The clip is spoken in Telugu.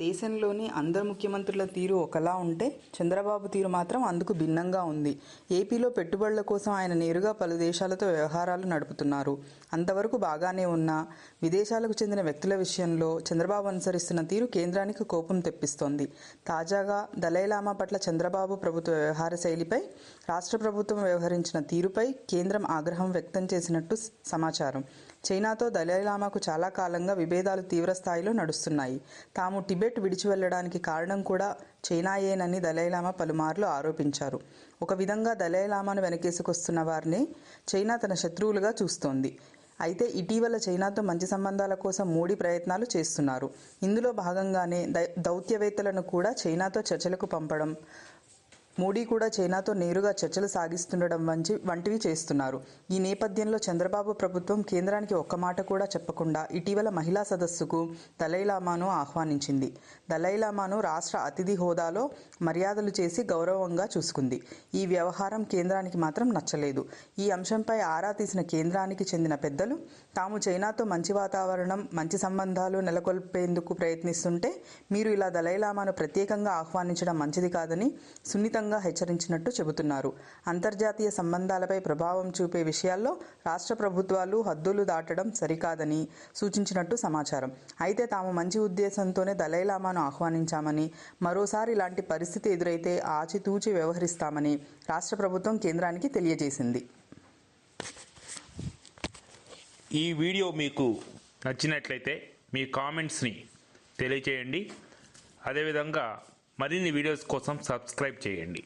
దేశంలోని అందరు ముఖ్యమంత్రుల తీరు ఒకలా ఉంటే చంద్రబాబు తీరు మాత్రం అందుకు భిన్నంగా ఉంది. ఏపీలో పెట్టుబడుల కోసం ఆయన నేరుగా పలు దేశాలతో వ్యవహారాలు నడుపుతున్నారు. అంతవరకు బాగానే ఉన్నా విదేశాలకు చెందిన వ్యక్తుల విషయంలో చంద్రబాబు అనుసరిస్తున్న తీరు కేంద్రానికి కోపం తెప్పిస్తోంది. తాజాగా దలైలామా పట్ల చంద్రబాబు ప్రభుత్వ వ్యవహార శైలిపై రాష్ట్ర ప్రభుత్వం వ్యవహరించిన తీరుపై కేంద్రం ఆగ్రహం వ్యక్తం చేసినట్టు సమాచారం. చైనాతో దలైలామాకు చాలా కాలంగా విభేదాలు తీవ్ర స్థాయిలో నడుస్తున్నాయి. తాము టిబెట్ విడిచి వెళ్ళడానికి కారణం కూడా చైనాయేనని దలైలామా పలుమార్లు ఆరోపించారు. ఒక విధంగా దలైలామాను వెనకేసుకొస్తున్న వారిని చైనా తన శత్రువులుగా చూస్తోంది. అయితే ఇటీవల చైనాతో మంచి సంబంధాల కోసం మోడీ ప్రయత్నాలు చేస్తున్నారు. ఇందులో భాగంగానే దై- దౌత్యవేత్తలను కూడా చైనాతో చర్చలకు పంపడం మోడీ కూడా చైనాతో నేరుగా చర్చలు సాగిస్తుండడం వంటి వంటివి చేస్తున్నారు. ఈ నేపథ్యంలో చంద్రబాబు ప్రభుత్వం కేంద్రానికి ఒక్క మాట కూడా చెప్పకుండా ఇటీవల మహిళా సదస్సుకు దలైలామాను ఆహ్వానించింది. దలైలామాను రాష్ట్ర అతిథి హోదాలో మర్యాదలు చేసి గౌరవంగా చూసుకుంది. ఈ వ్యవహారం కేంద్రానికి మాత్రం నచ్చలేదు. ఈ అంశంపై ఆరా తీసిన కేంద్రానికి చెందిన పెద్దలు తాము చైనాతో మంచి వాతావరణం మంచి సంబంధాలు నెలకొల్పేందుకు ప్రయత్నిస్తుంటే మీరు ఇలా దలైలామాను ప్రత్యేకంగా ఆహ్వానించడం మంచిది కాదని సున్నితంగా హెచ్చరించినట్టు చెబుతున్నారు. అంతర్జాతీయ సంబంధాలపై ప్రభావం చూపే విషయాల్లో రాష్ట్ర ప్రభుత్వాలు హద్దులు దాటడం సరికాదని సూచించినట్టు సమాచారం. అయితే తాము మంచి ఉద్దేశంతోనే దలైలామాను ఆహ్వానించామని మరోసారి ఇలాంటి పరిస్థితి ఎదురైతే ఆచితూచి వ్యవహరిస్తామని రాష్ట్ర ప్రభుత్వం కేంద్రానికి తెలియజేసింది. ఈ వీడియో మీకు నచ్చినట్లయితే మీ కామెంట్స్ని తెలియచేయండి. అదేవిధంగా మరిన్ని వీడియోస్ కోసం సబ్స్క్రైబ్ చేయండి.